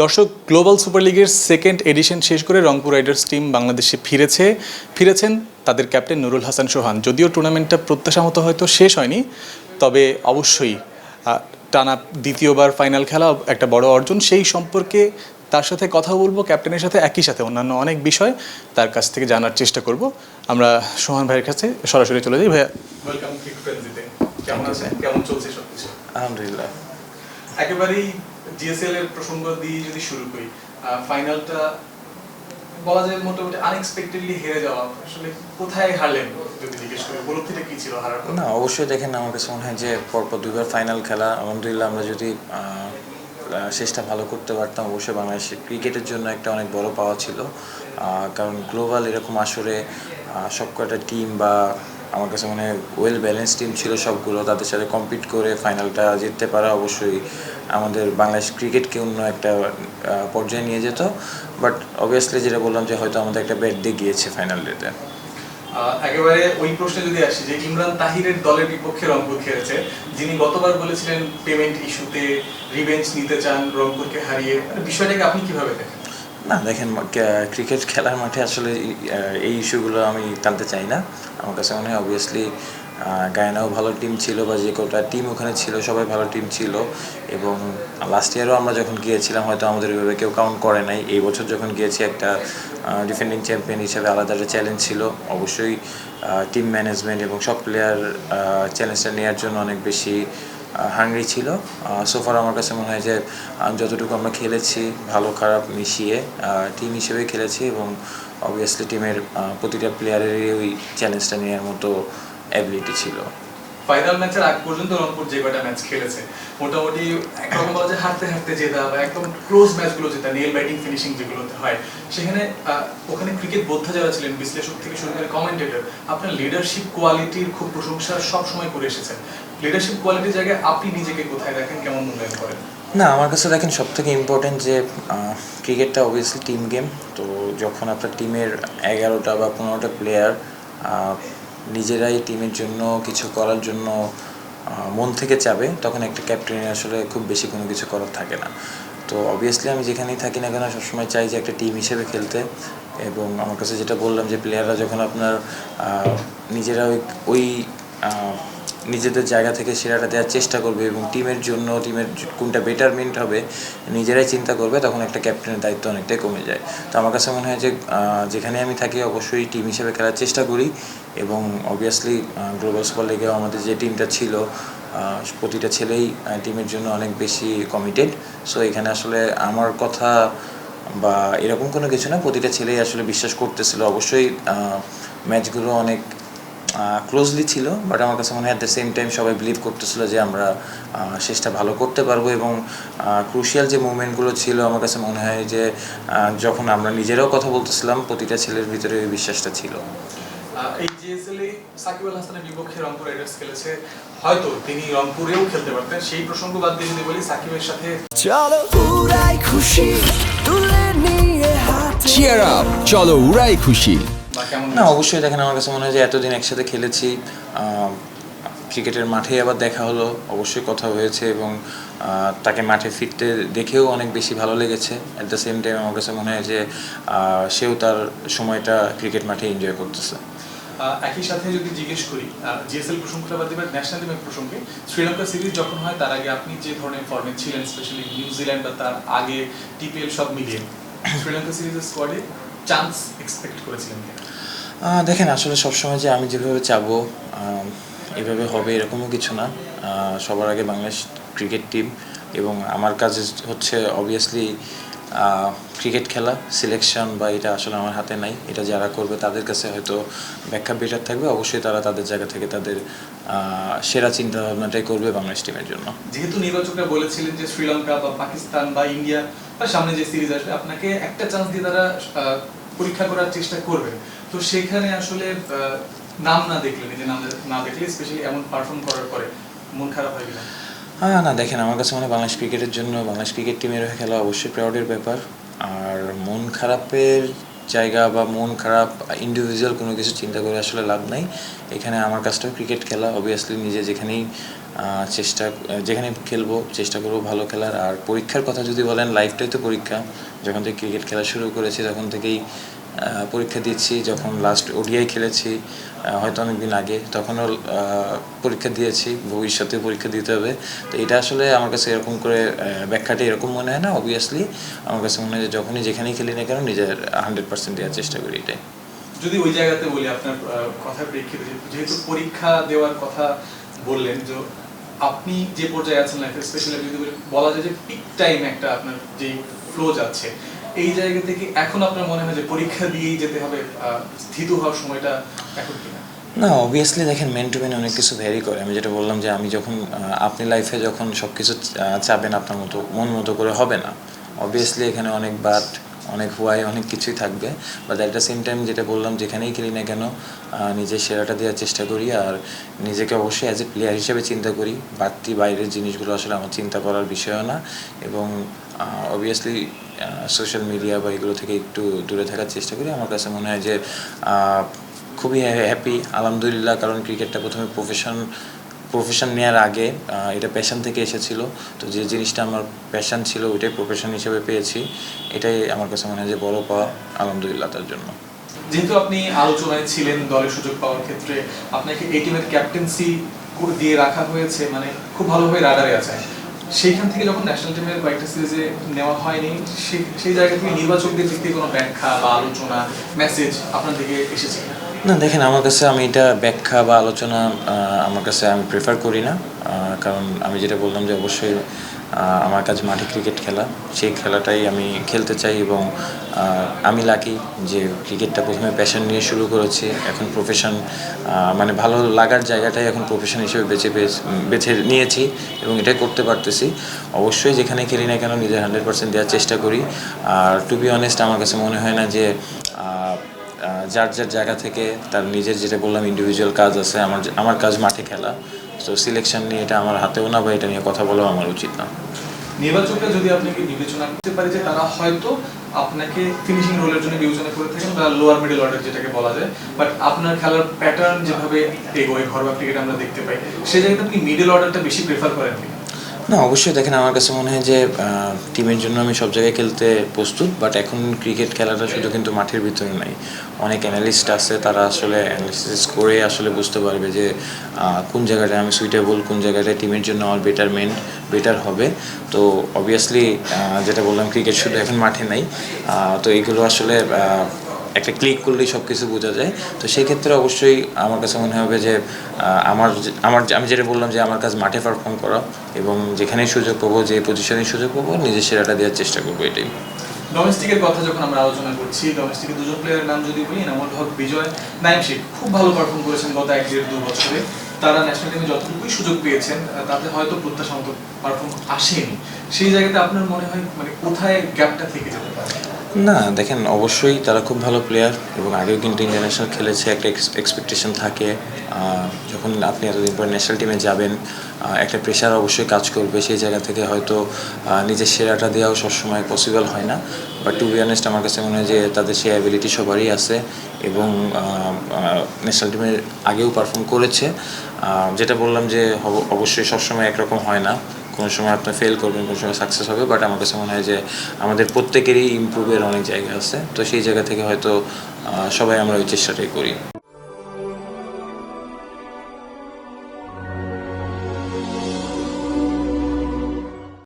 দর্শক global super লিগের second edition শেষ করে রংপুর রাইডার্স টিম বাংলাদেশে ফিরেছে। ফিরেছেন তাদের ক্যাপ্টেন নুরুল হাসান সোহান। যদিও টুর্নামেন্টটা প্রত্যাশা মতো হয়তো শেষ হয়নি তবে অবশ্যই টানা দ্বিতীয়বার ফাইনাল খেলা একটা বড় অর্জন। সেই সম্পর্কে তার সাথে কথা বলব ক্যাপ্টেনের সাথে একই সাথে অন্যান্য অনেক বিষয়। তার কাছ থেকে জানার চেষ্টা করব। আমরা সোহান ভাইয়ের কাছে সরাসরি চলে যাই। ভাইয়া ওয়েলকাম কেমন আছেন? কেমন চলছে সব আলহামদুলিল্লাহ। একেবারেই জিএসএল এর প্রসঙ্গ দিয়ে যদি শুরু করি ফাইনালটা বলা যায় মোটামুটি আনএক্সপেক্টেডলি হেরে যাওয়া। আসলে কোথায় হারলেন যদি জিজ্ঞেস করি? উপলব্ধিটা কি ছিল হারার? না অবশ্যই দেখেন আমার কাছে মনে হয় যে পরপর দুইবার ফাইনাল খেলা আলহামদুলিল্লাহ আমরা যদি শেষটা ভালো করতে পারতাম অবশ্যই বাংলাদেশের ক্রিকেটের জন্য একটা অনেক বড় পাওয়া ছিল। কারণ গ্লোবাল এরকম আসরে আহ, সব কটা টিম বা আমার কাছে মানে ওয়েল ব্যালেন্স টিম ছিল সবগুলো, তাদের সাথে কম্পিট করে ফাইনালটা জিততে পারা অবশ্যই আমাদের বাংলাদেশ ক্রিকেটকে অন্য একটা পর্যায়ে নিয়ে যেত। বাট অবভিয়াসলি যেটা বললাম যে হয়তো আমাদের একটা ব্যাট দিয়ে গিয়েছে ফাইনাল ডেতে একেবারে ওই প্রশ্নে যদি আসি যে ইমরান তাহিরের দলের বিপক্ষে রংপুর খেলেছে, যিনি গতবার বলেছিলেন পেমেন্ট ইস্যুতে রিভেঞ্জ নিতে চান রংপুরকে হারিয়ে মানে বিষয়টাকে আপনি কীভাবে দেখেন? না, দেখেন ক্রিকেট খেলার মাঠে আসলে এই- ইস্যুগুলো আমি টানতে চাই না। আমার কাছে মনে হয় অবভিয়াসলি গায়নাও ভালো টিম ছিল বা যে কটা টিম ওখানে ছিল, সবাই ভালো টিম ছিল। এবং লাস্ট ইয়ারও আমরা যখন গিয়েছিলাম, হয়তো আমাদের ওইভাবে কেউ কাউন্ট করে নাই। এই বছর যখন গিয়েছি, একটা ডিফেন্ডিং চ্যাম্পিয়ন হিসেবে আলাদা একটা চ্যালেঞ্জ ছিল। অবশ্যই টিম ম্যানেজমেন্ট এবং সব প্লেয়ার চ্যালেঞ্জটা নেওয়ার জন্য অনেক বেশি হাঙ্গরি ছিল। সোফার আমার কাছে মনে হয় যে যতটুকু আমরা খেলেছি, ভালো খারাপ মিশিয়ে টিম হিসেবে খেলেছি এবং অবভিয়াসলি টিমের প্রতিটা প্লেয়ারেরই ওই চ্যালেঞ্জটা নেওয়ার মতো অ্যাবিলিটি ছিল। ফাইনাল ম্যাচের আগ পর্যন্ত রংপুর যে কয়টা ম্যাচ খেলেছে, মোটামুটি একরকম বলা যায় হারতে হারতে জেতা বা একদম ক্লোজ ম্যাচগুলো জেতা নেল ব্যাটিং ফিনিশিং যেগুলোতে হয়। সেখানে ওখানে ক্রিকেট বোদ্ধা যারা ছিলেন, বিশ্লেষক থেকে শুরু করে কমেন্টেটর আপনার লিডারশিপ কোয়ালিটির খুব প্রশংসা সব সময় করে এসেছেন। লিডারশিপ কোয়ালিটির জায়গায় আপনি নিজেকে কোথায় দেখেন, কেমন মূল্যায়ন করেন? না, আমার কাছে দেখেন সব থেকে ইম্পর্টেন্ট যে ক্রিকেটটা অবভিয়াসলি টিম গেম তো যখন আপনার টিমের এগারোটা বা পনেরোটা প্লেয়ার নিজেরাই টিমের জন্য, কিছু করার জন্য মন থেকে চাবে, তখন একটা ক্যাপ্টেনের আসলে খুব বেশি কোনো কিছু করার থাকে না। তো অবভিয়াসলি আমি যেখানেই থাকি না কেন, সবসময় চাই যে একটা টিম হিসেবে খেলতে। এবং আমার কাছে যেটা বললাম যে প্লেয়াররা যখন আপনার নিজেরা ওই নিজেদের জায়গা থেকে সেরাটা দেওয়ার চেষ্টা করবে এবং টিমের জন্য টিমের কোনটা বেটারমেন্ট হবে নিজেরাই চিন্তা করবে, তখন একটা ক্যাপ্টেনের দায়িত্ব অনেকটাই কমে যায়। তো আমার কাছে মনে হয় যে যেখানে আমি থাকি অবশ্যই টিম হিসেবে খেলার চেষ্টা করি এবং অবভিয়াসলি গ্লোবাল সুপার লিগেও আমাদের যে টিমটা ছিল প্রতিটা ছেলেই টিমের জন্য অনেক বেশি কমিটেড সো এখানে আসলে আমার কথা বা এরকম কোনো কিছু না, প্রতিটা ছেলেই আসলে বিশ্বাস করতেছিল। অবশ্যই ম্যাচগুলো অনেক ক্লোজলি ছিল বাট আমার কাছে মনে হয় অ্যাট দ্য সেম টাইম সবাই বিলিভ করতেছিল যে আমরা শেষটা ভালো করতে পারব এবং ক্রুশিয়াল যে মুভমেন্টগুলো ছিল আমার কাছে মনে হয় যে যখন আমরা নিজেরাও কথা বলতেছিলাম প্রতিটা ছেলের ভিতরে ওই বিশ্বাসটা ছিল। এই জিএসএল সাকিব আল হাসানের বিপক্ষে রংপুর রাইডার্স খেলেছে। হয়তো তিনি রংপুরেও খেলতে পারতেন। সেই প্রসঙ্গ বাদ দিয়ে যদি বলি সাকিবের সাথে চলো উড়াই খুশি তুলে নিয়ে হাতে চিয়ার আপ চলো উড়াই খুশি। না অবশ্যই দেখেন আমার কাছে মনে হয় যে এতদিন একসাথে খেলেছি ক্রিকেটের মাঠে আবার দেখা হলো অবশ্যই কথা হয়েছে এবং তাকে মাঠে ফিরতে দেখেও অনেক বেশি ভালো লেগেছে। অ্যাট দ্য সেম টাইম আমার কাছে মনে হয় যে সেও তার সময়টা ক্রিকেট মাঠে এনজয় করতেছে। একই সাথে যদি জিজ্ঞেস করি জিএসএল প্রসঙ্গটা বাদ দিবার ন্যাশনাল টিমের প্রসঙ্গে শ্রীলঙ্কা সিরিজ যখন হয় তার আগে আপনি যে ধরনের ফর্মে ছিলেন স্পেশালি নিউজিল্যান্ড বা তার আগে টিপিএল সব মিলিয়ে শ্রীলঙ্কা সিরিজের স্কোয়াডে চান্স এক্সপেক্ট করেছিলেন দেখেন আসলে সবসময় যে আমি যেভাবে চাবো এভাবে হবে এরকমও কিছু না। সবার আগে বাংলাদেশ ক্রিকেট টিম এবং আমার কাজ হচ্ছে অবভিয়াসলি ক্রিকেট খেলা সিলেকশন বা এটা আসলে আমার হাতে নাই। এটা যারা করবে তাদের কাছে হয়তো ব্যাখ্যা বেটার থাকবে। অবশ্যই তারা তাদের জায়গা থেকে তাদের সেরা চিন্তা ভাবনাটাই করবে বাংলাদেশ টিমের জন্য। যেহেতু নির্বাচকরা বলেছিলেন যে শ্রীলঙ্কা বা পাকিস্তান বা ইন্ডিয়া বা সামনে যে সিরিজ আসবে আপনাকে একটা চান্স দিয়ে তারা পরীক্ষা করার চেষ্টা করবেন। তো সেখানে আসলে নাম না দেখলে, নিজের নাম না দেখলে স্পেশালি এমন পারফর্ম করার পরে মন খারাপ হয়ে কিনা হ্যাঁ না, দেখেন, আমার কাছে মনে বাংলাদেশ ক্রিকেটের জন্য বাংলাদেশ ক্রিকেট টিমের হয়ে খেলা অবশ্যই প্রাউডের ব্যাপার। আর মন খারাপের জায়গা বা মন খারাপ ইন্ডিভিজুয়াল কোনো কিছু চিন্তা করে আসলে লাভ নাই। এখানে আমার কাজটাও ক্রিকেট খেলা অবভিয়াসলি নিজে যেখানেই চেষ্টা যেখানে খেলব, চেষ্টা করব ভালো খেলার। আর পরীক্ষার কথা যদি বলেন লাইফটাই তো পরীক্ষা। যখন থেকে ক্রিকেট খেলা শুরু করেছি, তখন থেকেই পরীক্ষা দিচ্ছি। যখন লাস্ট ওডিআই খেলেছি হয়তো অনেক দিন আগে, তখনও পরীক্ষা দিয়েছি। ভবিষ্যতে পরীক্ষা দিতে হবে। তো এটা আসলে আমার কাছে এরকম করে ব্যাখ্যাটা এরকম মনে হয় না অবভিয়াসলি আমার কাছে মনে হয় যে যখনই যেখানেই খেলি না কেন, নিজের হান্ড্রেড পার্সেন্ট দেওয়ার চেষ্টা করি এটাই। যদি ওই জায়গাতে বলি আপনার কথার প্রেক্ষিতে, যেহেতু পরীক্ষা দেওয়ার কথা বললেন যে আপনি যে পর্যায়ে আছেন লাইফে স্পেশালি যদি বলা যায় যে পিক টাইম একটা আপনার যে ফ্লো যাচ্ছে, এই জায়গা থেকে এখন আপনার মনে হয় যে পরীক্ষা দিয়েই যেতে হবে স্থিত হওয়ার সময়টা এখন কিনা? না অবভিয়াসলি দেখেন মেন টু মেন অনেক কিছু ভ্যারি করে। আমি যেটা বললাম যে আমি যখন আপনি লাইফে যখন সব কিছু চাবেন, আপনার মতো, মন মতো করে হবে না। অবভিয়াসলি এখানে অনেক বাট অনেক হুয়াই, অনেক কিছুই থাকবে। But at the same time যেটা বললাম, যেখানেই খেলি না কেন নিজের সেরাটা দেওয়ার চেষ্টা করি আর নিজেকে অবশ্যই অ্যাজ এ প্লেয়ার হিসেবে চিন্তা করি। বাড়তি বাইরের জিনিসগুলো আসলে আমার চিন্তা করার বিষয়ও না। এবং অবভিয়াসলি সোশ্যাল মিডিয়া বা এগুলো থেকে একটু দূরে থাকার চেষ্টা করি। আমার কাছে মনে হয় যে খুবই হ্যাপি আলহামদুলিল্লাহ। কারণ ক্রিকেটটা প্রথমে প্রফেশন প্রফেশন নেওয়ার আগে এটা প্যাশন থেকে এসেছিল। তো যে জিনিসটা আমার প্যাশন ছিল, ওইটাই প্রফেশন হিসেবে পেয়েছি। এটাই আমার কাছে মনে হয় যে বড় পাওয়া, আলহামদুলিল্লাহ তার জন্য। যেহেতু আপনি আলোচনায় ছিলেন দলের সুযোগ পাওয়ার ক্ষেত্রে, আপনাকে এই টিমের ক্যাপ্টেন্সি দিয়ে রাখা হয়েছে মানে খুব ভালোভাবে রাডারে আছে সেইখান থেকে যখন ন্যাশনাল টিমের কয়েকটা সিরিজে নেওয়া হয়নি সেই জায়গা থেকে নির্বাচকদের দিক থেকে কোনো ব্যাখ্যা বা আলোচনা মেসেজ আপনার দিকে এসেছে না, দেখেন, আমার কাছে আমি এটা ব্যাখ্যা বা আলোচনা আমার কাছে আমি প্রেফার করি না কারণ আমি যেটা বললাম যে অবশ্যই আমার কাছে মাঠে ক্রিকেট খেলা। সেই খেলাটাই আমি খেলতে চাই এবং আমি লাকি যে ক্রিকেটটা প্রথমে প্যাশন নিয়ে শুরু করেছি। এখন প্রফেশন মানে ভালো লাগার জায়গাটাই এখন প্রফেশন হিসেবে বেছে বেছে নিয়েছি এবং এটাই করতে পারতেছি। অবশ্যই যেখানে খেলি না কেন নিজের হান্ড্রেড পার্সেন্ট দেওয়ার চেষ্টা করি। আর টু বি অনেস্ট আমার কাছে মনে হয় না যে যার যার জায়গা থেকে তার নিজের যেটা বললাম ইন্ডিভিজুয়াল কাজ আছে, আমার আমার কাজ মাঠে খেলা। তো সিলেকশন নিয়ে এটা আমার হাতেও না বা এটা নিয়ে কথা বলাও আমার উচিত না নির্বাচকরা যদি আপনাকে বিবেচনা করতে পারে যে তারা হয়তো আপনাকে ফিনিশিং রোলের জন্য বিবেচনা করে থাকেন বা লোয়ার মিডল অর্ডার যেটাকে বলা যায় বাট আপনার খেলার প্যাটার্ন যেভাবে এগোয়, ঘরোয়া ক্রিকেট আমরা দেখতে পাই, সেই জায়গাতে আপনি মিডল অর্ডারটা বেশি প্রেফার করেন? না, অবশ্যই দেখেন, আমার কাছে মনে হয় যে টিমের জন্য আমি সব জায়গায় খেলতে প্রস্তুত বাট এখন ক্রিকেট খেলাটা শুধু কিন্তু মাঠের ভিতরে নাই। অনেক অ্যানালিস্ট আছে, তারা আসলে অ্যানালিসিস করে আসলে বুঝতে পারবে যে কোন জায়গাটায় আমি সুইটেবল কোন জায়গাটায় টিমের জন্য আমার বেটারমেন্ট বেটার হবে। তো অবভিয়াসলি যেটা বললাম ক্রিকেট শুধু এখন মাঠে নাই। তো এগুলো আসলে একটা ক্লিক করলেই সব কিছু বোঝা যায়। তো সেই ক্ষেত্রে অবশ্যই আমার কাছে মনে হবে যে আমার আমার আমি যেটা বললাম যে, আমার কাজ মাঠে পারফর্ম করা এবং যেখানেই সুযোগ পাবো, যে পজিশনে সুযোগ পাবো, নিজের সেরাটা দেওয়ার চেষ্টা করব এটাই। ডোমেস্টিকের কথা যখন আমরা আলোচনা করছি ডোমেস্টিকের দুজন প্লেয়ারের নাম যদি বলি, এনামুল হক, বিজয়, নাইম শেখ খুব ভালো পারফর্ম করেছেন গত এক দেড় দু বছরে। তারা ন্যাশনাল টিমে যতটুকুই সুযোগ পেয়েছেন তাতে হয়তো প্রত্যাশা মতো পারফর্ম আসেনি। সেই জায়গাতে আপনার মনে হয় মানে কোথায় গ্যাপটা থেকে যেতে পারে? না, দেখেন, অবশ্যই তারা খুব ভালো প্লেয়ার এবং আগেও কিন্তু ইন্টারন্যাশনাল খেলেছে, একটা এক্সপেকটেশন থাকে। যখন আপনি এতদিন পর ন্যাশনাল টিমে যাবেন একটা প্রেশার অবশ্যই কাজ করবে। সেই জায়গা থেকে হয়তো নিজের সেরাটা দেওয়াও সবসময় পসিবল হয় না। বাট টু বি অনেস্ট আমার কাছে মনে হয় যে তাদের সেই অ্যাবিলিটি সবারই আছে এবং ন্যাশনাল টিমে আগেও পারফর্ম করেছে। যেটা বললাম যে অবশ্যই সবসময় একরকম হয় না। কোনো সময় আপনার ফেল করবেন, কোনো সময় সাকসেস হবে বাট আমার কাছে মনে হয় যে আমাদের প্রত্যেকেরই ইম্প্রুভের অনেক জায়গা আছে। তো সেই জায়গা থেকে হয়তো সবাই আমরা ওই চেষ্টাটাই করি।